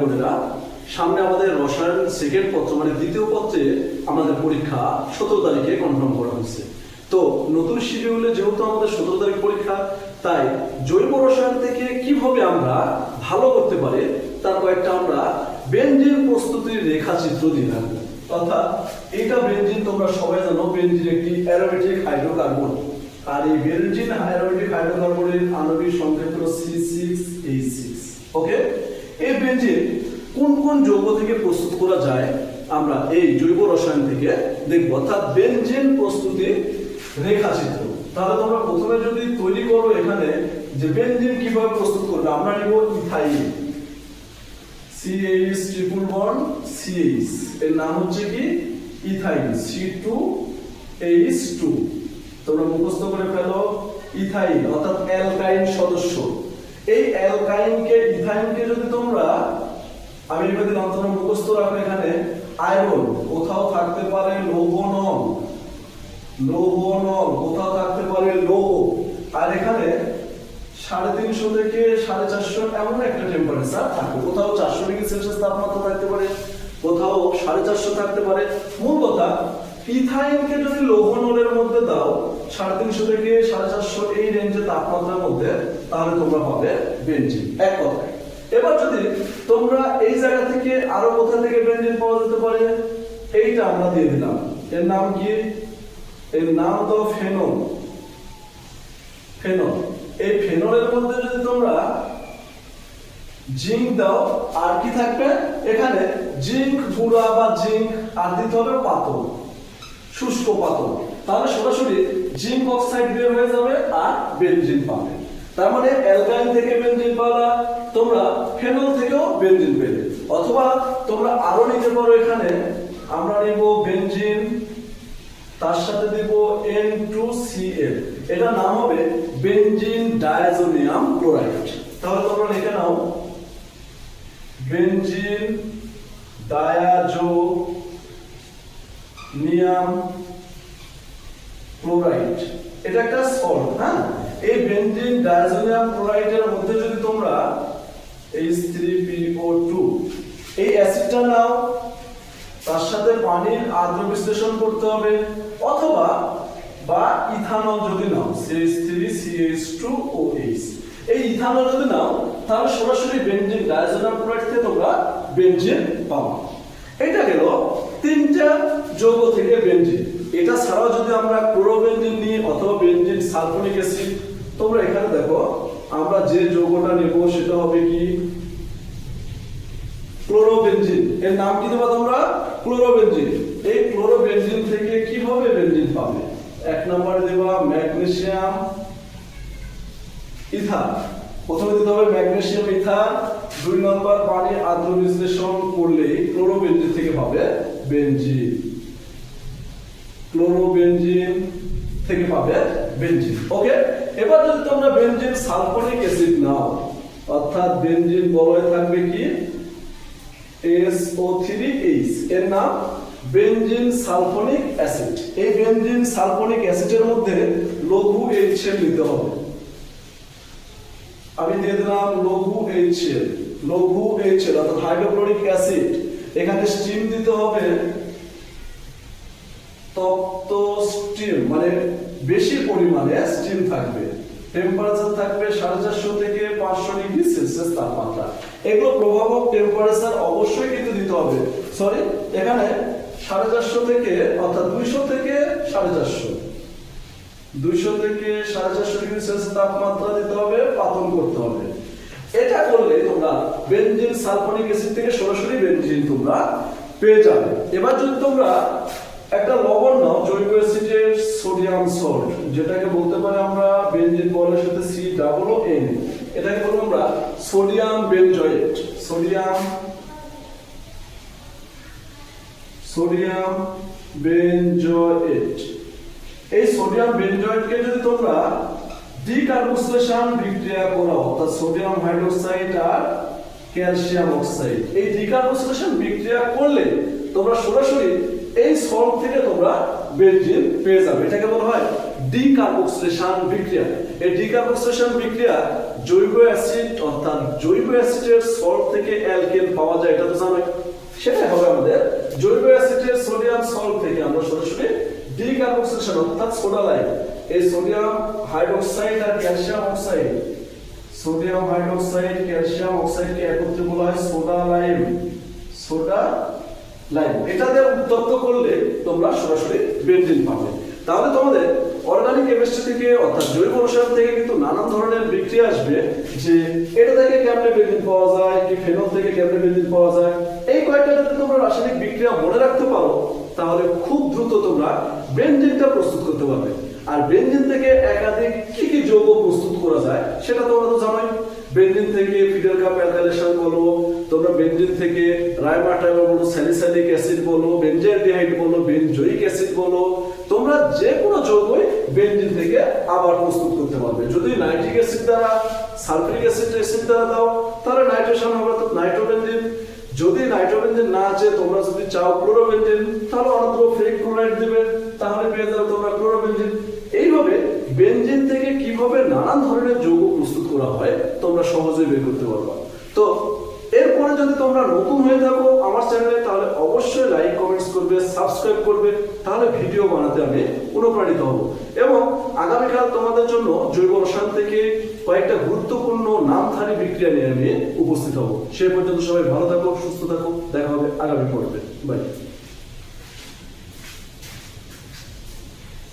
বোনেরা সামনে আমাদের রসায়ন সেকেন্ড পত্র মানে দ্বিতীয় পত্রে আমাদের পরীক্ষা সতেরো তারিখে কনফার্ম করা হয়েছে। তো নতুন শিডিউলে যেহেতু আমাদের সতেরো তারিখ পরীক্ষা, তাই জৈব রসায়ন থেকে কীভাবে আমরা ভালো করতে পারি, তার কয়েকটা আমরা বেঞ্জিন প্রস্তুতির রেখাচিত্র দিয়ে রাখব। অর্থাৎ এটা বেঞ্জিন তোমরা সবাই জানো বেঞ্জিন একটি অ্যারোমেটিক হাইড্রোকার্বন আর এই বেঞ্জিন অ্যারোমেটিক হাইড্রোকার্বনের আণবিক সংকেত হলো C six H six okay এই বেঞ্জিন কোন কোন যৌগ থেকে প্রস্তুত করা যায়, আমরা এই জৈব রসায়ন থেকে দেখব। অর্থাৎ বেঞ্জিন প্রস্তুতি রেখাচিত্র। তাহলে তোমরা প্রথমে যদি তৈরি করো এখানে যে বেঞ্জিন কীভাবে প্রস্তুত করবে, আমরা নিব ethyl. CH triple bond CH এর নাম হচ্ছে কি? Ethyl C two H two তোমরা মুখস্থ করে ফেলো, ইথাইল, অর্থাৎ অ্যালকাইন সদস্য। এই অ্যালকাইনকে, ইথাইনকে যদি তোমরা আমি দিলাম মুখস্থ রাখো এখানে, আয়রন কোথাও থাকতে পারে লৌহনল লৌহনল কোথাও থাকতে পারে লৌহ। আর এখানে সাড়ে তিনশো থেকে সাড়ে চারশো এমন একটা টেম্পারেচার থাকে কোথাও চারশো ডিগ্রি সেলসিয়াস তাপমাত্রা থাকতে পারে, কোথাও সাড়ে চারশো থাকতে পারে। মূল কথা, ইথাইনকে যদি লৌহনলের মধ্যে দাও, সাড়ে তিনশো থেকে সাড়ে চারশো এই রেঞ্জে তাপমাত্রার মধ্যে তাহলে তোমরা পাবে বেঞ্জিন এক কথায়। এবার যদি তোমরা এই জায়গা থেকে আরও কোথা থেকে বেঞ্জিন পাওয়া যেতে পারে, এইটা আমরা দিয়ে দিলাম। এর নাম কি? এর নাম তো ফেনল। ফেনল। এই ফেনলের মধ্যে যদি তোমরা জিঙ্ক দাও, আর কি থাকবে? এখানে জিঙ্ক গুঁড়া বা জিঙ্ক, আর দিতে হবে পাতল শুষ্ক পাতল তাহলে সরাসরি জিঙ্ক অক্সাইড বের হয়ে যাবে আর বেনজিন পাবে। তার মানে অ্যালকাইন থেকে বেনজিন পালা, তোমরা ফেনল থেকেও বেনজিন পেলে। অথবা তোমরা আরও নিতে পারো এখানে, আমরা নেব বেনজিন, তার সাথে দেব N2Cl এটা নাম হবে বেনজিন ডায়াজোনিয়াম ক্লোরাইড। তাহলে তোমরা লিখে নাও, বেনজিন ডায়াজোনিয়াম ক্লোরাইড। এটা একটা সল্ট হ্যাঁ? এই বেনজিন ডায়াজোনিয়াম ক্লোরাইডের মধ্যে যদি তোমরা H3PO2 এই অ্যাসিডটা নাও, তার সাথে পানির আদ্র বিশ্লেষণ করতে হবে, অথবা বা ইথানল যদি নাও CH3CH2OH এই ইথানল যদি নাও, তাহলে সরাসরি বেনজিন ডায়াজোনাম ক্লোরাইড থেকে তোমরা বেনজিন পাবো এটা গেল তিনটা যৌগ থেকে বেনজিন এটা ছাড়াও যদি আমরা ক্লোরোবেনজিন নিই অথবা বেনজিন সালফোনিক অ্যাসিড তোমরা এখানে দেখো, আমরা যে যৌগটা নেব সেটা হবে কি? ক্লোরোবেনজিন। এর নাম কি দেবা তোমরা? ক্লোরোবেনজিন। এই ক্লোরোবেনজিন থেকে কীভাবে বেনজিন পাবে? এক নম্বরে দেবা ম্যাগনেসিয়াম ইথার প্রথমে দিতে হবে ম্যাগনেসিয়াম ইথার দুই নম্বর পানি আদ্র বিশ্লেষণ করলে ক্লোরোবেনজিন থেকে পাবে বেনজিন। ক্লোরোবেনজিন থেকে পাবে বেনজিন। ওকে? এবার যদি তোমরা বেনজিন সালফোনিক অ্যাসিড নাও, অর্থাৎ বেনজিন বলয় থাকবে কি? SO3H এর নাম বেনজিন সালফোনিক অ্যাসিড। এই বেনজিন সালফোনিক অ্যাসিডের মধ্যে লঘু HCl নিতে হবে। আমি দিয়ে দিলাম লঘু HCl লঘু HCl অর্থাৎ হাইড্রোক্লোরিক অ্যাসিড। এখানে স্টিম দিতে হবে তপ্ত স্টিম মানে বেশি পরিমাণে স্টিম থাকবে। টেম্পারেচার থাকবে সাড়ে চারশো থেকে পাঁচশো ডিগ্রি সেলসিয়াস তাপমাত্রা। এগুলো প্রভাবক টেম্পারেচার অবশ্যই কিন্তু দিতে হবে। সরি এখানে সাড়ে চারশো থেকে, অর্থাৎ দুইশো থেকে সাড়ে চারশো। দুইশো থেকে সাড়ে চারশো ডিগ্রি সেলসিয়াস তাপমাত্রা দিতে হবে, পাতন করতে হবে। এটা করলে তোমরা বেনজিন সালফোনিক অ্যাসিড থেকে সরাসরি বেনজিন তোমরা পেয়ে যাবে। এবার যদি তোমরা একটা লবণ নাও, জৈব সোডিয়াম সল্ট, যেটাকে বলতে পারি আমরা বেনজিন বলের সাথে সি ডাবল ও এন এটাকে বলব আমরা sodium benzoate sodium sodium benzoate এই সোডিয়াম বেনজয়েটকে যদি তোমরা ডিকার্বোক্সিলেশন বিক্রিয়া করা অর্থাৎ সোডিয়াম হাইড্রোক্সাইড আর ক্যালসিয়াম অক্সাইড। এই ডিকার্বোক্সিলেশন বিক্রিয়া করলে তোমরা সরাসরি এই সল্ট থেকে তোমরা বেনজিন পেয়ে যাবে। এটাকে বলা হয় ডিকার্বোক্সিলেশন বিক্রিয়া। এই ডিকার্বোক্সিলেশন বিক্রিয়া জৈব অ্যাসিড, অর্থাৎ জৈব অ্যাসিডের সল্ট থেকে অ্যালকেন পাওয়া যায়, এটা তো জানোই। সেটাই হবে আমাদের জৈব অ্যাসিডের সোডিয়াম সল্ট থেকে। আমরা সরাসরি ডিকার্বক্সিলেশন, অর্থাৎ সোডা লাইম এই সোডিয়াম হাইড্রোক্সাইড আর calcium oxide. Sodium hydroxide, calcium অক্সাইডকে একত্রে বলা হয় সোডা লাইম সোডা এটাতে উত্তপ্ত করলে তোমরা সরাসরি পাবে। তাহলে তোমাদের অর্গানিক কেমিস্ট্রি থেকে, অর্থাৎ জৈব রসায়ন থেকে কিন্তু নানান ধরনের বিক্রিয়া আসবে যে এটা থেকে কেমনে পাওয়া যায়, কি ফেনল থেকে কেমনে পাওয়া যায়, এই কয়েকটা যদি তোমরা রাসায়নিক বিক্রিয়া মনে রাখতে পারো, তাহলে খুব দ্রুত তোমরা বেনজিনটা প্রস্তুত করতে পারবে। আর বেনজিন থেকে একাধিক কি কি যৌগ প্রস্তুত করা যায়, সেটা তোমরা তো জানোই। বেনজিন থেকে ফিডার কাপ অ্যালকাইলেশন বলো, তোমরা বেনজিন থেকে রাইমাটাইল বলো স্যালিসাইলিক অ্যাসিড বলো বেনজাইলডিহাইড বলো, বেনজোইক অ্যাসিড বলো, তোমরা যে কোনো যৌগই বেনজিন থেকে আবার প্রস্তুত করতে পারবে। যদি নাইট্রিক অ্যাসিড দ্বারা সালফিক অ্যাসিড অ্যাসিড দ্বারা দাও, তাহলে নাইট্রেশন হবে তো নাইট্রোবেনজিন। যদি নাইট্রোবেনজিন না আছে, তোমরা যদি চাও ক্লোরোবেনজিন, তাহলে অনন্ত ফেক ক্লোরাইড দিবে, তাহলে পেয়ে যাবে তোমরা ক্লোরোবেনজিন। এইভাবে বেনজিন থেকে কীভাবে নানান ধরনের যৌগ প্রস্তুত করা হয়, তোমরা সহজেই বের করতে পারবা। তো, এরপরে যদি তোমরা নতুন হয়ে থাকো আমার চ্যানেলে, তাহলে অবশ্যই লাইক কমেন্টস করবে সাবস্ক্রাইব করবে, তাহলে ভিডিও বানাতে আমি অনুপ্রাণিত হব। এবং আগামীকাল তোমাদের জন্য জৈব রসায়ন থেকে কয়েকটা গুরুত্বপূর্ণ নামধারী বিক্রিয়া নিয়ে আমি উপস্থিত হব। সে পর্যন্ত সবাই ভালো থাকো, সুস্থ থাকো, দেখা হবে আগামী পর্বে। বাই